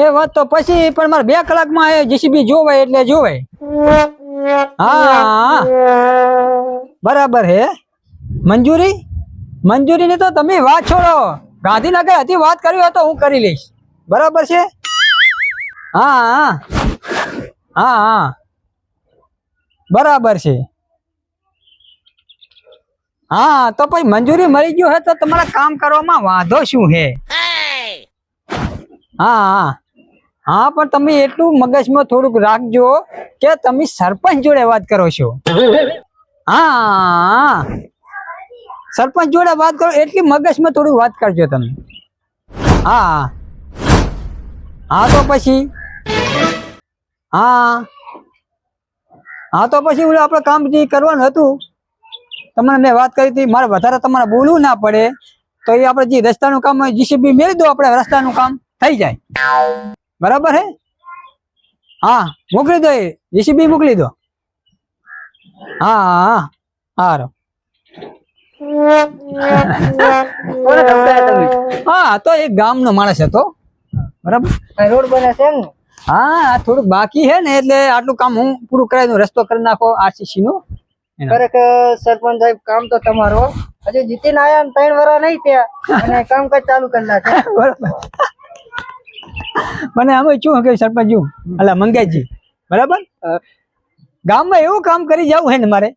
એ વાત તો પછી પણ મારે બે કલાકમાં એ જીસીબી જોવાય એટલે જોવાય. હા. બરાબર હે. મંજૂરી? મંજૂરી ની તો તમે વાત છોડો. ગાંધીનગર હતી વાત કરવી હોય તો હું કરી લઈશ. બરાબર છે? હા હા. હા હા. બરાબર છે. હા તો પછી મંજૂરી મળી ગયું હોય તો તમારા કામ કરવામાં વાંધો શું હે? હા હા. હા, પણ તમે એટલું મગજમાં થોડુંક રાખજો કે તમે સરપંચ જોડે વાત કરો છો. હા. સરપંચ જોડે વાત કરો, એટલી મગજમાં થોડુંક વાત કરજો તમે. હા. હા, તો પછી? હા. હા, તો પછી આપણે કામ જે કરવાનું હતું, તમને મેં વાત કરી હતી, મારે વધારે તમારે બોલવું ના પડે, તો એ આપણે જે રસ્તાનું કામ હોય જીસીબી મેળવી દો આપણે રસ્તાનું કામ, થઈ જાય. બરાબર હે? હા મોકલી દો એ. જીસીબી મોકલી દો. હા હા હારો. હા તો એક ગામનો માણસ હતો. બરાબર? રોડ બને છે એમ ને? હા આ થોડુંક બાકી છે ને એટલે આટલું કામ હું પૂરું કરાવી દઉં રસ્તો કરી નાખો આરસીસી નો. ખરેખર સરપંચ સાહેબ કામ તો તમારો હજુ જીતીને આયા ત્રણ વર્ષ નહીં ત્યાં અને કામકાજ ચાલુ કરી નાખે બરાબર. મને આમ શું કે સરપંચ અલા મંગેશજી. બરાબર? ગામમાં એવું કામ કરી જવું હે ને મારે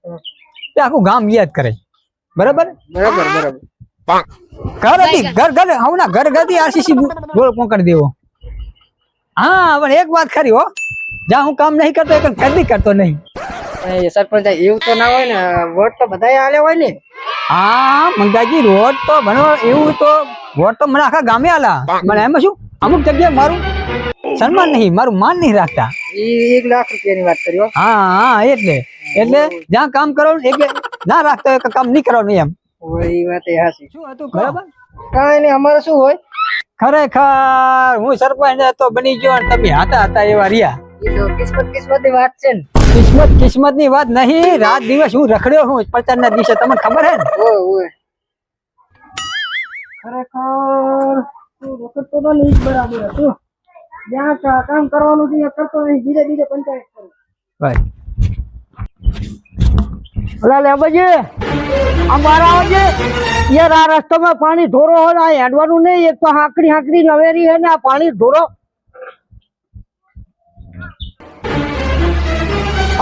કે આખું ગામ યાદ કરે. બરાબર? બરાબર બરાબર. ઘર હતી ઘર ઘર હવના ઘર ઘરથી આરસીસી ગોળ પકડી દેવો. હા પણ એક વાત ખરી હો. જ્યાં હું કામ નહીં કરતો એક કદી કરતો નહીં. સરપંચ એવું તો ના હોય ને વોટ તો બધાય આલ્યા હોય ને. હા મંગાજી રોડ તો બનો એવું તો વોટ તો મને આખા ગામે આલા. મને એમાં શું? અમુક જગ્યાએ મારું સન્માન નહીં મારું માન નહીં રાખતા. એક લાખ રૂપિયાની વાત કરી હા. હા એટલે એટલે જ્યાં કામ કરવાનું એટલે ના રાખતા હોય કામ નહીં કરવાનું એમ. એ વાત એ હાચી. શું હતું બરાબર? કાંઈ નહીં અમારે શું હોય? ખરેખર હું સરપંચ બની ગયો અને તમે હતા હતા એવા રહ્યા. કિસ્મત કિસ્મતની વાત છે ને. કિસ્મત કિસ્મતની વાત નહીં રાત દિવસ હું રખડ્યો હું પ્રચાર ના દિવસે તમને ખબર હે ને? ખરેખર તું રખડતો તો નહીં જ બરાબર હતું. જ્યાં કામ કરવાનું છે ત્યાં કરતો નહીં ધીરે ધીરે પંચાયત કરો. ભાઈ. ઓલા લેબજી આ બાર આવજે. યાર આ રસ્તામાં પાણી ઢોરો હોય આ હેડવાનું નહીં. એક તો હાંકડી હાંકડી નવેરી હે ને આ પાણી ઢોરો.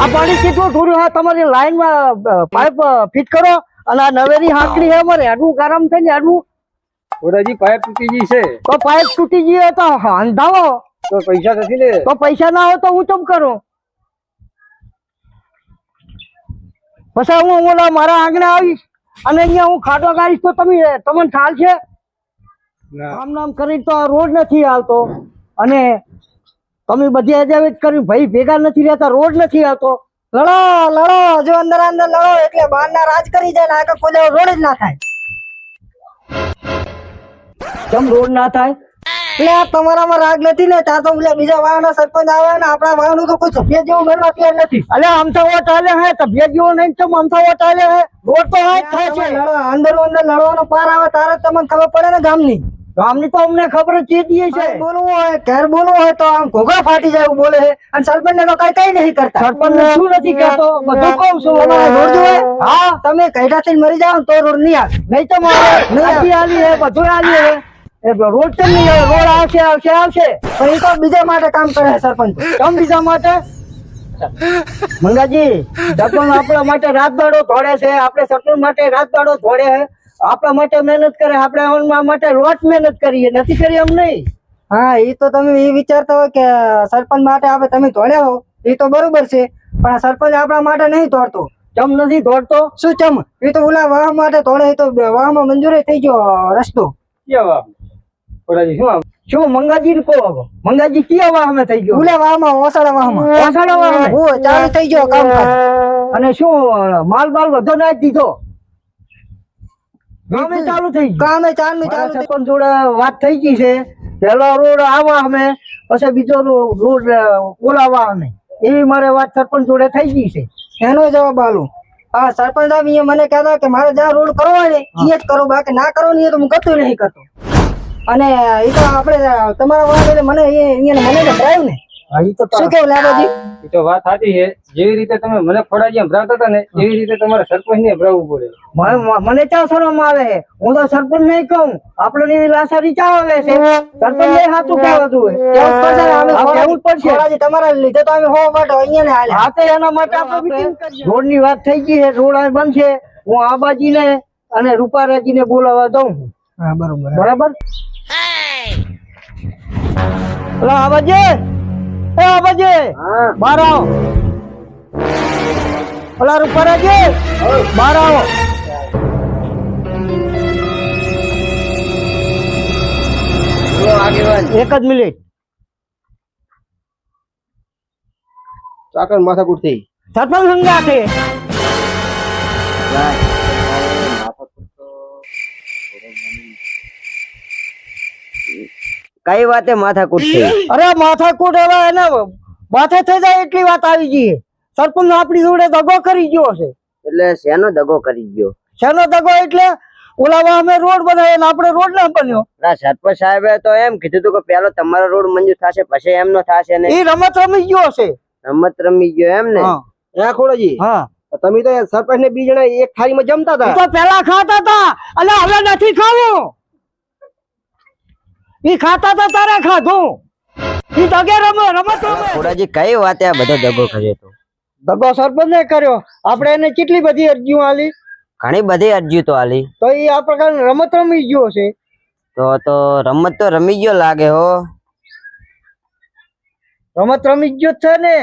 આ પાણી કેટલું ઢોર્યું? હા તમારી લાઈનમાં પાઇપ ફિટ કરો. અને આ નવેરી હાંકડી હે અમારે હેડવું ગરમ થઈને હેડવું. ઓરાજી પાઇપ તૂટી ગઈ છે. તો પાઇપ તૂટી ગઈ તો અંધાવો તો પૈસા નથી ને? તો પૈસા ના હોય તો હું ચમ કરું? પછી હું ઓલા મારા આંગણે આવીશ અને અહીંયા હું ખાટો ગાડીશ તો તમે તમને ખ્યાલ છે? આમ નામ કરી તો આ રોડ નથી આવતો. અને તમે બધી અજાવત કરી ભાઈ ભેગા નથી રહેતા રોડ નથી આવતો. લડો લડો જો અંદર અંદર લડો એટલે બહારના રાજ કરી જાય ને આગળ કોઈ રોડ જ ના થાય. કેમ રોડ ના થાય. એટલે આ તમારામાં રાગ નથી ને ત્યાં તો ઓલા બીજા વાહન સરપંચ આવે ને આપણા વાહન તો કોઈ સભ્ય જેવું ગણવા તૈયાર નથી. અલે આમ તો વોટ આલે હે સભ્ય જેવો નહીં તો આમ તો વોટ આલે હે. રોડ તો હા થાય છે. અંદર અંદર લડવાનો પાર આવે તારે તમને ખબર પડે ને ગામની. ગામની તો અમને ખબર જ દીએ છે. બોલવું હોય ઘેર બોલવું હોય તો આમ ઘોઘા ફાટી જાય એવું બોલે છે. અને સરપંચ ને તો કઈ કઈ નહીં કરતા. સરપંચ ને શું નથી કહેતો? બધું કહું છું. અમારે રોડ જોઈએ હા. તમે કઈડા થઈને મરી જાવ તો રોડ નહીં આવે. નહીં તો મારે નહીં આવી. હે બધું આવી હે. રોડ તો નહીં આવે? રોડ આવશે આવશે આવશે. પણ એ તો બીજા માટે કામ કરે સરપંચ. કેમ બીજા માટે? મંગાજી સરપંચ આપણા માટે રાત દાડો ધોડે છે. આપણે સરપંચ માટે રાત દાડો ધોડે છે. આપણા માટે મહેનત કરે. આપણે માટે રોજ મહેનત કરીએ. નથી કરી એમ નહીં? હા એ તો તમે એ વિચારતા હોય કે સરપંચ માટે આપણે તમે ધોડ્યા હો. એ તો બરોબર છે. પણ આ સરપંચ આપણા માટે નહીં ધોડતો ચમ નથી દોડતો શું ચમ એ તો ઓલા વાહ માટે દોડે એ તો વાહમાં મંજૂરી થઈ ગયો રસ્તો. શું મંગાજી ને કહો મંગાજી કયા વાહમાં થઈ ગયો? ઓલા વાહમાં ઓસાડા વાહમાં. ઓસાડા વાહમાં? ઓ ચાલુ થઈ ગયો કામ અને શું માલ બાલ વધો ના દીધો? કામે ચાલુ થઈ કામે ચાલુ ચાલુ સરપંચ જોડે વાત થઈ ગઈ છે. પેલો રોડ આવા અમે પછી બીજો રોડ ઓલાવા અમે એવી મારે વાત સરપંચ જોડે થઈ ગઈ છે. એનો જવાબ આલું. હા સરપંચ સાહેબ મને કહેતા કે મારે જ્યાં રોડ કરવો ને એ જ કરો. બાકી ના કરો ને એ તો હું કરતો નહીં કરતો. અને એ તો આપણે તમારા વાળા મને અહીંયા મને તો ભરાયું ને. શું કેવું લાભાજી એ તો વાત સાચી છે. જેવી રીતે તમે મને ખોડાજી ભરાવતા હતા ને એવી રીતે તમારે સરપંચ ને ભરાવવું પડે. મને ચા શરમ આવે? હું તો સરપંચ નહીં કહું. આપણે એવી લાસારી ચા આવે છે? સરપંચ કહેવાતું કેવું પડશે ને, પડશે? ખોરાજી તમારા લીધે તો અમે માટે અહીંયા ને હાલે હા તો એના માટે આપણે રોડની વાત થઈ ગઈ છે રોડ બનશે હું આબાજી ને અને રૂપારાજી ને બોલાવવા દઉં. હા બરોબર બરાબર? હલો આવાજે એ આવાજે બહાર આવો. ઓલા રૂપરાજે બહાર આવો. એક જ મિનિટ. ચાકર માથાકૂટ થઈ સરપંચ સંગા કઈ વાતે માથાકૂટ થઈ? અરે માથાકૂટ હવે એને માથે થઈ જાય એટલી વાત આવી ગઈ. સરપંચ આપણી જોડે દગો કરી ગયો છે. એટલે શેનો દગો કરી ગયો? શેનો દગો એટલે ઓલા અમે રોડ બનાવ્યો ને આપણે રોડ ના બન્યો. ના સરપંચ સાહેબે તો એમ કીધું હતું કે પેલો તમારો રોડ મંજૂર થશે પછી એમનો થશે ને. એ રમત રમી ગયો છે. રમત રમી ગયો એમ ને? હા. તમે તો સરપંચ ને બે જણા એક થાળીમાં જમતા હતા. તો પેલા ખાતા હતા અને હવે નથી ખાવું. ઈ ખાતા તો તારે ખાધું. ઈ દગે રમો રમત રમે. ખોડાજી કઈ વાતે આ બધો દગો કર્યો તો? દગો સરપંચ કર્યો. આપણે એને કેટલી બધી અરજીઓ આલી? ઘણી બધી અરજીઓ તો આલી. તો ઈ આ પ્રકાર રમત રમી ગયો છે. તો તો રમત તો રમી ગયો લાગે હો. રમત રમી ગયો છે ને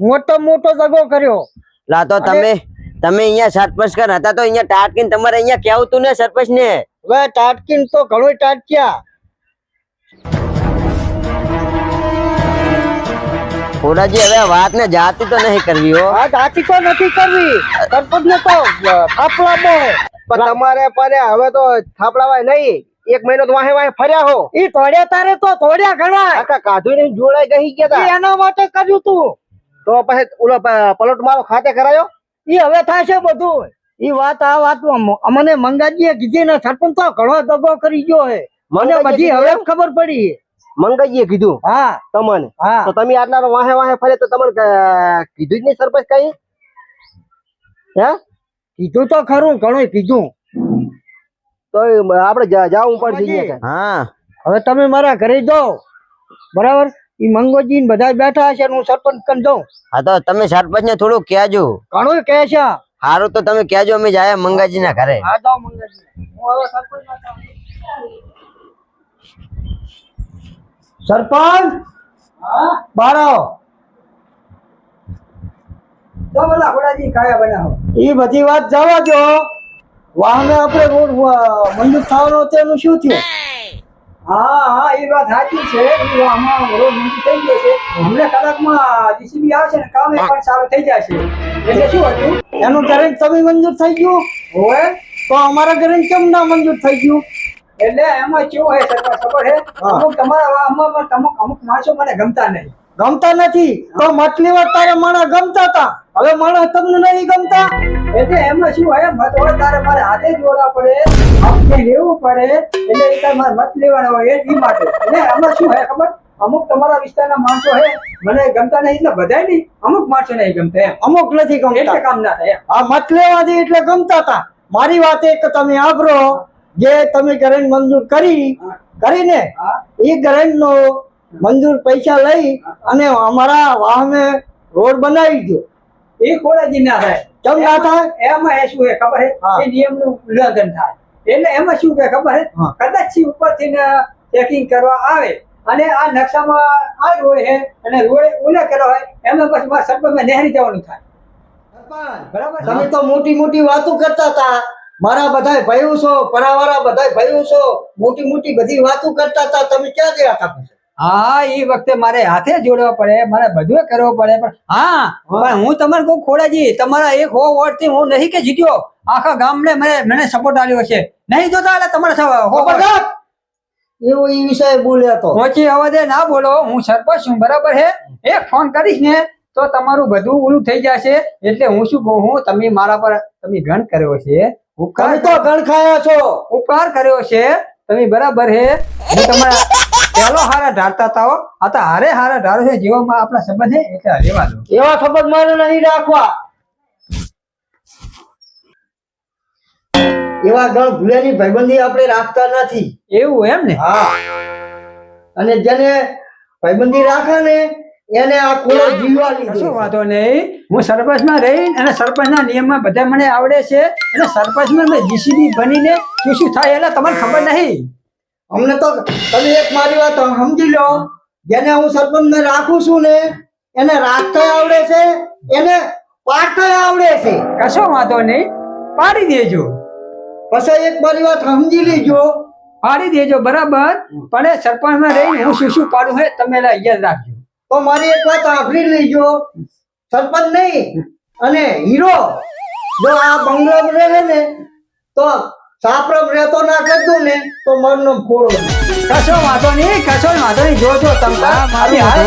મોટો મોટો દગો કર્યો. લા તો તમે તમે અહીંયા સરપંચ કર હતા તો અહીંયા ટાટકીન તમારે અહીંયા કેવું તું ને સરપંચ ને હવે ટાટકીન તો ઘણો ટાટક્યા. ખોડાજી હવે વાત ને જાતી તો નહીં કરવી હો. આ જાતી તો નથી કરવી. સરપંચ ને તો થાપલા બો પણ તમારે પરે હવે તો થાપડાવાય નહીં. એક મહિનો તો વાહે વાહે ફર્યા હો. ઈ તોડ્યા તારે તો તોડ્યા ઘણા. આખા કાધુ ને જોડાઈ ગઈ ગયા તા. એના માટે કર્યું તું. તો પછી ઓલો પલટ પલોટ મારો ખાતે કરાયો? ઈ હવે થાશે બધું. ઈ વાત આ વાત અમને મંગાજીએ કીધી ને સરપંચ તો ઘણો દગો કરી ગયો હે. મને બધી હવે ખબર પડી. મંગાજીએ કીધું હા. તમને? હા. તો તમે આટલા વાહે વાહે ફરે તો તમને કીધું જ નહીં સરપંચ કઈ? હે? કીધું તો ખરું ઘણું કીધું. તો આપણે જવું પડશે હા. હવે તમે મારા ઘરે દો બરાબર? ઈ મંગોજી ને બધા બેઠા હશે હું સરપંચ કરી દઉં હા તો તમે સરપંચ ને થોડું કહેજો. ઘણું કહે છે. સારું તો તમે કહેજો અમે જાય મંગાજી ના ઘરે. હા જાઓ મંગાજી હું હવે સરપંચ. સરપંચ? બહાર આવો તો બોલા ખોડાજી કાયા બનાવો એ બધી વાત જવા દો. વાહને આપણે મંજૂર થવાનો તેનું શું થયું? હા હા એ વાત સાચી છે. આમાં રોડ મંજૂર થઈ ગયો છે. હમણાં કલાકમાં જીસીબી આવશે ને કામ એ પણ સારું થઈ જશે. એટલે શું હતું? એનું કરંટ તમે મંજૂર થઈ ગયું? હોય તો અમારા ઘરે કેમ ના મંજૂર થઈ ગયું? એટલે એમાં કેવું હે સરકાર ખબર હે. અમુક તમારા આમાં પણ અમુક અમુક માણસો મને ગમતા નહીં. ગમતા નથી? તો મટલી વાર તારે માણસ ગમતા હતા હવે માણસ તમને નહીં ગમતા? એટલે એમાં શું હે મત હોય તારે મારે હાથે જોડા પડે આપને લેવું પડે એટલે એ તારે મારે મત લેવાના હોય એ માટે. એટલે એમાં શું હે ખબર? અમુક તમારા વિસ્તારના માણસો હે મને ગમતા નહીં એટલે બધાય નહીં અમુક માણસો નહીં ગમતા એમ. અમુક નથી એટલે ગમતા કામ ના થાય આ મત લેવાથી એટલે ગમતા હતા મારી વાત એક તમે આભરો જે તમે કરંટ મંજૂર કરી કરીને એ કરંટ મંજૂર પૈસા લઈ અને અમારા વાહને રોડ બનાવી દો એ ખોડાજી ના થાય. કેમ ના થાય? એમાં એ શું હે ખબર હા. એ નિયમનું ઉલ્લંઘન થાય. એટલે એમાં શું કે ખબર હે. કદાચથી ઉપરથી ચેકિંગ કરવા આવે અને આ નકશામાં આ રોડ હે અને રોડ ઉલ્લેખ કર્યો હોય એમાં પછી સરપંચમાં નહેરી જવાનું થાય. બરાબર? તમે તો મોટી મોટી વાતો કરતા હતા. મારા બધા ભાઈઓ છો પરાવાળા બધા ભાઈઓ છો મોટી મોટી બધી વાતો કરતા હતા તમે ક્યાં ગયા હતા પછી? હા એ વખતે મારે હાથે જોડવા પડે મારે બધું કરવું પડે પણ હા પણ હું તમારે કહું ખોડાજી તમારા એક હો વોટથી હું નહીં કે જીત્યો. આખા ગામને મને મને સપોર્ટ આપ્યો છે. નહીં જોતા એટલે તમારે? એવો એ વિષય બોલ્યા તો. પહોંચી અવાજે ના બોલો હું સરપંચ છું બરાબર હે? એક ફોન કરીશ ને તો તમારું બધું ઓલું થઈ જશે એટલે હું શું કહું હું તમે મારા પર તમે ગણ કર્યો છે તમે તો ગણ ખાયા છો. ઉપકાર કર્યો છે. તમે બરાબર હે. હું તમારા પેલો હારા ઢાળતા તાઓ આ તો હારે હારા ઢાળો છે. જીવનમાં આપણા સંબંધ હે એટલે રહેવા દો. એવા સંબંધ મારે નહીં રાખવા. એવા ગણ ભૂલેની ભાઈબંધી આપણે રાખતા નથી. એવું એમ ને? હા. અને જેને ભાઈબંધી રાખે ને એને આ ખોળો જીવવા કશો શું વાંધો નહીં. હું સરપંચમાં રહી અને સરપંચના નિયમમાં બધા મને આવડે છે અને સરપંચમાં મેં જીસીબી બનીને શું શું થાય એટલે તમને ખબર નહીં. અમને તો તમે એક મારી વાત સમજી લો. જેને હું સરપંચ ને રાખું છું ને એને રાખતા આવડે છે એને પાડતા આવડે છે. કશો વાંધો નહીં. પાડી દેજો. પછી એક મારી વાત સમજી લેજો. પાડી દેજો બરાબર. પણ એ સરપંચમાં રહીને હું શું શું પાડું હે તમે અહીંયા યાદ રાખજો. તો મારી એક વાત આભરી લેજો. સરપંચ નહીં અને હીરો જો આ બંગલો રહે ને તો સાપરમ રહેતો ના કરતો ને તો મનનો ફોડો કશો વાંધો નહીં કશો વાંધો નહીં જોજો તમે. મારી હાલ.